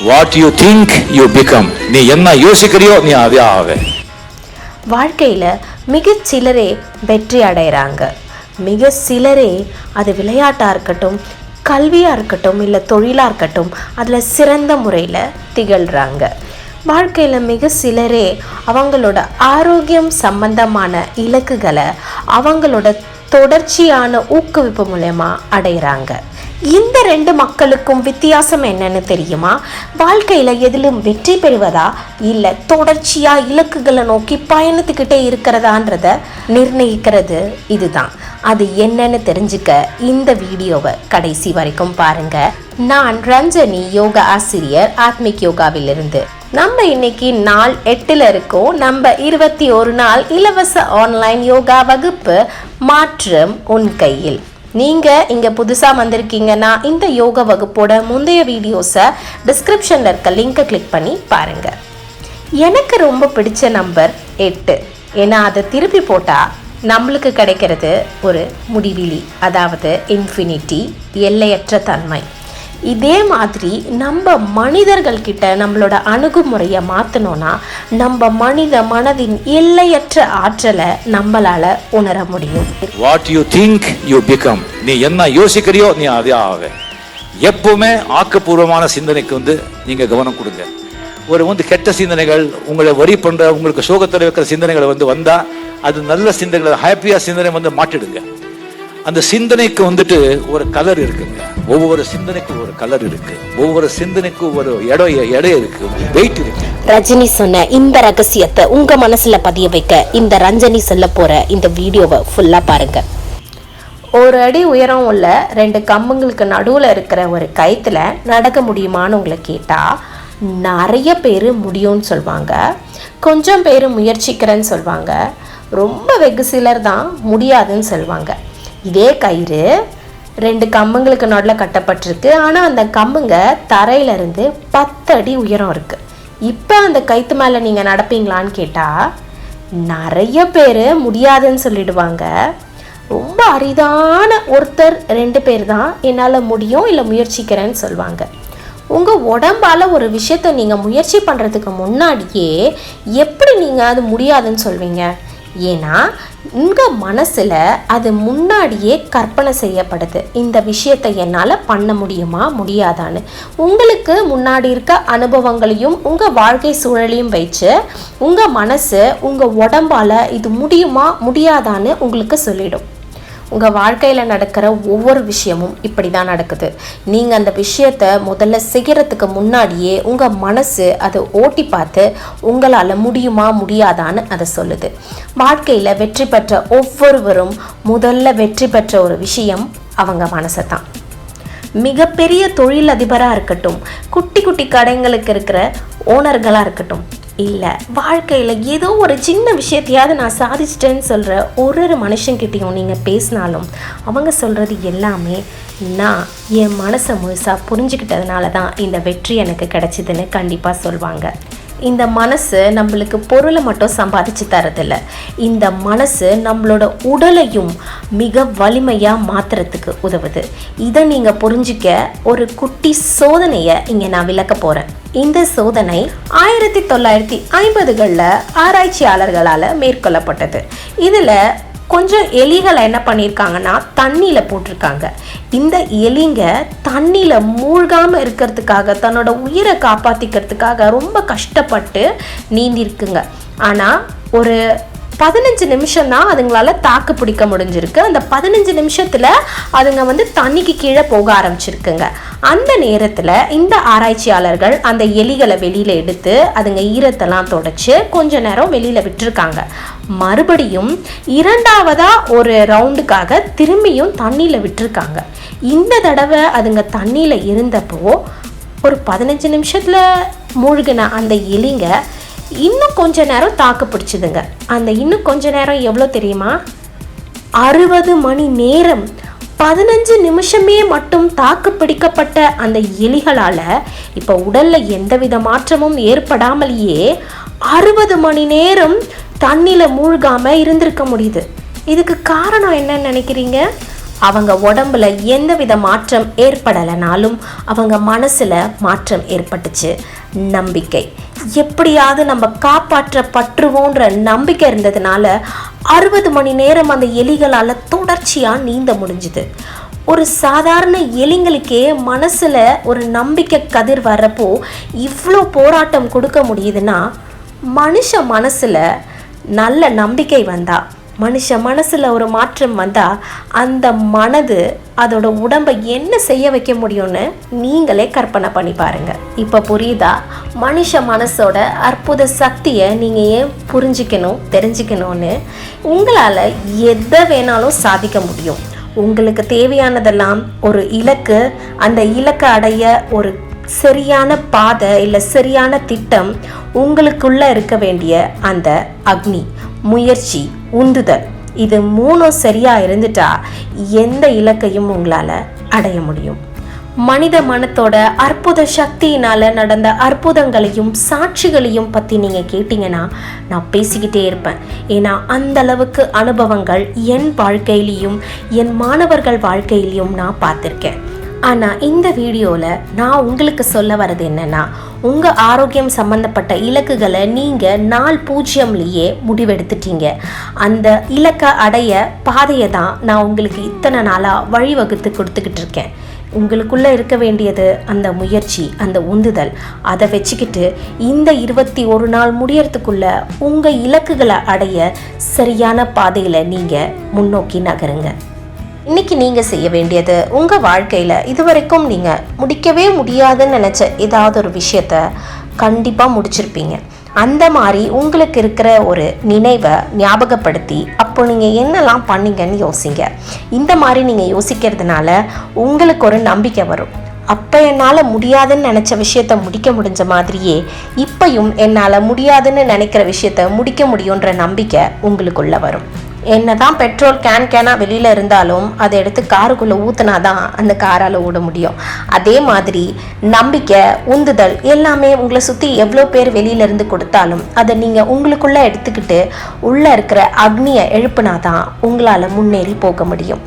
What you think you become நீ என்ன யோசிக்கிறியோ நீ அதே ஆவே. வாழ்க்கையில் மிக சிலரே வெற்றி அடைகிறாங்க மிக சிலரே அது விளையாட்டாக இருக்கட்டும் கல்வியாக இருக்கட்டும் இல்லை தொழிலாக இருக்கட்டும் அதில் சிறந்த முறையில் திகழ்கிறாங்க வாழ்க்கையில் மிக சிலரே அவங்களோட ஆரோக்கியம் சம்பந்தமான இலக்குகளை அவங்களோட தொடர்ச்சியான ஊக்குவிப்பு மூலயமா அடைகிறாங்க இந்த ரெண்டு மக்களுக்கும் வித்தியாசம் என்னன்னு தெரியுமா? வாழ்க்கையில் எதிலும் வெற்றி பெறுவதா? இல்லை தொடர்ச்சியாக இலக்குகளை நோக்கி பயணித்துக்கிட்டே இருக்கிறதான்றத நிர்ணயிக்கிறது இதுதான். அது என்னன்னு தெரிஞ்சுக்க இந்த வீடியோவை கடைசி வரைக்கும் பாருங்க. நான் ரஞ்சனி யோகா ஆசிரியர் ஆத்மிக் யோகாவிலிருந்து. நம்ம இன்னைக்கு நாள் எட்டில் இருக்கோம். நம்ம இருபத்தி ஒரு நாள் இலவச ஆன்லைன் யோகா வகுப்பு மாற்றம் உன் கையில். நீங்கள் இங்கே புதுசாக வந்திருக்கீங்கன்னா இந்த யோகா வகுப்போட முந்தைய வீடியோஸை டிஸ்கிரிப்ஷனில் இருக்க லிங்கை கிளிக் பண்ணி பாருங்கள் எனக்கு ரொம்ப பிடிச்ச நம்பர் எட்டு. ஏன்னா அதை திருப்பி போட்டால் நம்மளுக்கு கிடைக்கிறது ஒரு முடிவிலி அதாவது இன்ஃபினிட்டி எல்லையற்ற தன்மை. இதே மாதிரி நம்ம மனிதர்கள்கிட்ட நம்மளோட அணுகுமுறையை மாற்றணும்னா நம்ம மனித மனதின் எல்லையற்ற ஆற்றலை நம்மளால உணர முடியும். What you think you become நீ என்ன யோசிக்கிறியோ நீ அதே ஆவே எப்பவுமே ஆக்கப்பூர்வமான சிந்தனைக்கு வந்து நீங்க கவனம் கொடுங்க. ஒரு வந்து கெட்ட சிந்தனைகள் உங்களை வரி பண்ற உங்களுக்கு சோகத்தில் வைக்கிற சிந்தனைகளை வந்து வந்தா அது நல்ல சிந்தனைகள் ஹாப்பியா சிந்தனை வந்து மாட்டிடுங்க அந்த சிந்தனைக்கு வந்துட்டு ஒரு கலர் இருக்குங்க. ஒவ்வொரு சிந்தனைக்கும் ஒரு கலர் இருக்கு. ஒவ்வொரு சிந்தனைக்கும் ஒரு இடம் எடை இருக்கு. வெயிட் இருக்கு. ரஜினி சொன்ன இந்த ரகசியத்தை உங்க மனசுல பதிய வைக்க இந்த ரஞ்சனி சொல்ல போற இந்த வீடியோவை ஃபுல்லா பாருங்க. ஒரு அடி உயரம் உள்ள ரெண்டு கம்புங்களுக்கு நடுவில் இருக்கிற ஒரு கயித்துல நடக்க முடியுமான்னு உங்களை கேட்டால் நிறைய பேர் முடியும்னு சொல்லுவாங்க கொஞ்சம் பேர் முயற்சிக்கிறேன்னு சொல்லுவாங்க ரொம்ப வெகு சிலர் தான் முடியாதுன்னு சொல்லுவாங்க இதே கயிறு ரெண்டு கம்புங்களுக்கு நடுவில் கட்டப்பட்டிருக்கு. ஆனால் அந்த கம்புங்க தரையிலிருந்து பத்து அடி உயரம் இருக்குது இப்போ அந்த கயிற்று மேலே நீங்கள் நடப்பீங்களான்னு கேட்டால் நிறைய பேர் முடியாதுன்னு சொல்லிடுவாங்க. ரொம்ப அரிதான ஒருத்தர் ரெண்டு பேர் தான் என்னால் முடியும் இல்லை முயற்சிக்கிறேன்னு சொல்லுவாங்க உங்கள் உடம்பால் ஒரு விஷயத்தை நீங்கள் முயற்சி பண்ணுறதுக்கு முன்னாடியே எப்படி நீங்கள் அது முடியாதுன்னு சொல்வீங்க? ஏன்னா உங்கள் மனசில் அது முன்னாடியே கற்பனை செய்யப்படுது. இந்த விஷயத்தை என்னால் பண்ண முடியுமா முடியாதான்னு. உங்களுக்கு முன்னாடி இருக்க அனுபவங்களையும் உங்கள் வாழ்க்கை சூழலையும் வச்சு உங்கள் மனசு உங்கள் உடம்பால் இது முடியுமா முடியாதான்னு உங்களுக்கு சொல்லிடும். உங்கள் வாழ்க்கையில் நடக்கிற ஒவ்வொரு விஷயமும் இப்படி தான் நடக்குது. நீங்கள் அந்த விஷயத்தை முதல்ல செய்கிறதுக்கு முன்னாடியே உங்கள் மனசு அதை ஓட்டி பார்த்து உங்களால் முடியுமா முடியாதான்னு அதை சொல்லுது. வாழ்க்கையில் வெற்றி பெற்ற ஒவ்வொருவரும் முதல்ல வெற்றி பெற்ற ஒரு விஷயம் அவங்க மனசை தான். மிகப்பெரிய தொழிலதிபராக இருக்கட்டும் குட்டி குட்டி கடைங்களுக்கு இருக்கிற ஓனர்களாக இருக்கட்டும் இல்லை. வாழ்க்கையில் ஏதோ ஒரு சின்ன விஷயத்தையாவது நான் சாதிச்சிட்டேன்னு சொல்கிற ஒரு ஒரு மனுஷங்கிட்டையும் நீங்கள் பேசினாலும் அவங்க சொல்கிறது எல்லாமே நான் என் மனசை முழுசாக புரிஞ்சுக்கிட்டதுனால தான் இந்த வெற்றி எனக்கு கிடச்சிதுன்னு கண்டிப்பாக சொல்லுவாங்க இந்த மனசு நம்மளுக்கு பொருளை மட்டும் சம்பாதிச்சு தரதில்ல. இந்த மனசு நம்மளோட உடலையும் மிக வலிமையாக மாற்றுறதுக்கு உதவுது. இதை நீங்கள் புரிஞ்சிக்க ஒரு குட்டி சோதனையை இங்கே நான் விளக்க போகிறேன் இந்த சோதனை ஆயிரத்தி தொள்ளாயிரத்தி ஐம்பதுகளில் ஆராய்ச்சியாளர்களால் மேற்கொள்ளப்பட்டது. இதில் கொஞ்சம் எலிகளை என்ன பண்ணியிருக்காங்கன்னா தண்ணியில் போட்டிருக்காங்க. இந்த எலிங்க தண்ணியில் மூழ்காமல் இருக்கிறதுக்காக தன்னோட உயிரை காப்பாற்றிக்கிறதுக்காக ரொம்ப கஷ்டப்பட்டு நீந்திருக்குங்க. ஆனால் ஒரு பதினஞ்சு நிமிஷம் தான் அதுங்களால தாக்கு பிடிக்க முடிஞ்சிருக்கு. அந்த பதினஞ்சு நிமிஷத்தில் அதுங்க வந்து தண்ணிக்கு கீழே போக ஆரம்பிச்சிருக்குங்க. அந்த நேரத்தில் இந்த ஆராய்ச்சியாளர்கள் அந்த எலிகளை வெளியில் எடுத்து அதுங்க ஈரத்தெல்லாம் தொடச்சி கொஞ்ச நேரம் வெளியில் விட்டுருக்காங்க. மறுபடியும் இரண்டாவதாக ஒரு ரவுண்டுக்காக திரும்பியும் தண்ணியில் விட்டுருக்காங்க. இந்த தடவை அதுங்க தண்ணியில் இருந்தப்போ ஒரு பதினஞ்சு நிமிஷத்தில் மூழ்கின அந்த எலிங்க இன்னும் கொஞ்ச நேரம் தாக்கு பிடிச்சிதுங்க. அந்த இன்னும் கொஞ்ச நேரம் எவ்வளோ தெரியுமா? அறுபது மணி நேரம் பதினஞ்சு நிமிஷமே மட்டும் தாக்கு பிடிக்கப்பட்ட அந்த எலிகளால் இப்போ உடலில் எந்தவித மாற்றமும் ஏற்படாமலேயே அறுபது மணி நேரம் தண்ணியில் மூழ்காமல் இருந்திருக்க முடியுது. இதுக்கு காரணம் என்னன்னு நினைக்கிறீங்க? அவங்க உடம்புல எந்தவித மாற்றம் ஏற்படலைனாலும் அவங்க மனசில் மாற்றம் ஏற்பட்டுச்சு. நம்பிக்கை. எப்படியாவது நம்ம காப்பாற்றப்பட்டுருவோன்ற நம்பிக்கை இருந்ததுனால அறுபது மணி நேரம் அந்த எலிகளால் தொடர்ச்சியாக நீந்த முடிஞ்சுது. ஒரு சாதாரண எலிங்களுக்கே மனசில் ஒரு நம்பிக்கை கதிர் வர்றப்போ இவ்வளோ போராட்டம் கொடுக்க முடியுதுன்னா மனுஷ மனசில் நல்ல நம்பிக்கை வந்தால் மனுஷ மனசில் ஒரு மாற்றம் வந்தால் அந்த மனது அதோட உடம்பை என்ன செய்ய வைக்க முடியும்னு நீங்களே கற்பனை பண்ணி பாருங்கள் இப்போ புரியுதா? மனுஷ மனசோட அற்புத சக்தியை நீங்கள் ஏன் புரிஞ்சுக்கணும் தெரிஞ்சுக்கணும்னு உங்களால் எதை வேணாலும் சாதிக்க முடியும். உங்களுக்கு தேவையானதெல்லாம் ஒரு இலக்கு அந்த இலக்கை அடைய ஒரு சரியான பாதை இல்லை சரியான திட்டம் உங்களுக்குள்ளே இருக்க வேண்டிய அந்த அக்னி. முயற்சி உந்துதல். இது மூணும் சரியா இருந்துட்டா எந்த இலக்கையும் உங்களால அடைய முடியும். மனித மனத்தோட அற்புத சக்தியினால நடந்த அற்புதங்களையும் சாட்சிகளையும் பத்தி நீங்க கேட்டீங்கன்னா நான் பேசிக்கிட்டே இருப்பேன். ஏன்னா அந்த அளவுக்கு அனுபவங்கள் என் வாழ்க்கையிலையும் என் மாணவர்கள் வாழ்க்கையிலையும் நான் பார்த்துருக்கேன். ஆனால் இந்த வீடியோவில் நான் உங்களுக்கு சொல்ல வர்றது என்னென்னா உங்கள் ஆரோக்கியம் சம்மந்தப்பட்ட இலக்குகளை நீங்கள் நாள் பூஜ்ஜியம்லேயே முடிவெடுத்துட்டீங்க. அந்த இலக்கை அடைய பாதையை தான் நான் உங்களுக்கு இத்தனை நாளாக வழிவகுத்து கொடுத்துக்கிட்டு இருக்கேன். உங்களுக்குள்ளே இருக்க வேண்டியது அந்த முயற்சி அந்த உந்துதல். அதை வச்சுக்கிட்டு இந்த இருபத்தி ஒரு நாள் முடியறதுக்குள்ள உங்கள் இலக்குகளை அடைய சரியான பாதையில் நீங்கள் முன்னோக்கி நகருங்க. இன்னைக்கு நீங்கள் செய்ய வேண்டியது உங்கள் வாழ்க்கையில் இதுவரைக்கும் நீங்கள் முடிக்கவே முடியாதுன்னு நினச்ச ஏதாவது ஒரு விஷயத்த கண்டிப்பாக முடிச்சிருப்பீங்க. அந்த மாதிரி உங்களுக்கு இருக்கிற ஒரு நினைவை ஞாபகப்படுத்தி அப்போ நீங்கள் என்னெல்லாம் பண்ணீங்கன்னு யோசிங்க. இந்த மாதிரி நீங்கள் யோசிக்கிறதுனால உங்களுக்கு ஒரு நம்பிக்கை வரும். அப்போ என்னால் முடியாதுன்னு நினச்ச விஷயத்த முடிக்க முடிஞ்ச மாதிரியே இப்பையும் என்னால் முடியாதுன்னு நினைக்கிற விஷயத்த முடிக்க முடியுன்ற நம்பிக்கை உங்களுக்குள்ளே வரும். என்னதான் பெட்ரோல் கேன் கேனாக வெளியில் இருந்தாலும் அதை எடுத்து காருக்குள்ளே ஊற்றினா தான் அந்த காரால் ஓட முடியும். அதே மாதிரி நம்பிக்கை உந்துதல் எல்லாமே உங்களை சுற்றி எவ்வளோ பேர் வெளியிலேருந்து கொடுத்தாலும் அதை நீங்கள் உங்களுக்குள்ளே எடுத்துக்கிட்டு உள்ளே இருக்கிற அக்னியை எழுப்புனா தான் உங்களால் முன்னேறி போக முடியும்.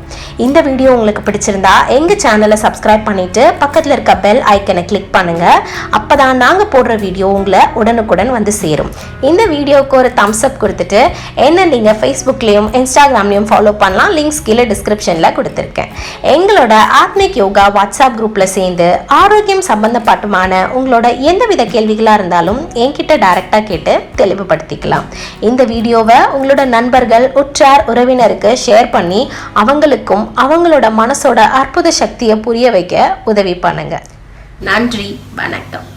இந்த வீடியோ உங்களுக்கு பிடிச்சிருந்தா எங்கள் சேனலை சப்ஸ்கிரைப் பண்ணிவிட்டு பக்கத்தில் இருக்க பெல் ஐக்கனை கிளிக் பண்ணுங்கள் அப்போ தான் நாங்கள் போடுற வீடியோ உங்களை உடனுக்குடன் வந்து சேரும். இந்த வீடியோவுக்கு ஒரு தம்ஸ்அப் கொடுத்துட்டு என்ன நீங்கள் ஃபேஸ்புக்லேயும் இன்ஸ்டாகிராம்லேயும் ஃபாலோ பண்ணலாம். லிங்க்ஸ் கீழே டிஸ்கிரிப்ஷனில் கொடுத்துருக்கேன். எங்களோட ஆத்மிக் யோகா வாட்ஸ்அப் குரூப்பில் சேர்ந்து ஆரோக்கியம் சம்பந்தப்பட்டமான உங்களோட எந்தவித கேள்விகளாக இருந்தாலும் என்கிட்ட டைரெக்டாக கேட்டு தெளிவுபடுத்திக்கலாம். இந்த வீடியோவை உங்களோட நண்பர்கள் உற்றார் உறவினருக்கு ஷேர் பண்ணி அவங்களுக்கும் அவங்களோட மனசோட அற்புத சக்தியை புரிய வைக்க உதவி பண்ணுங்கள் நன்றி வணக்கம்.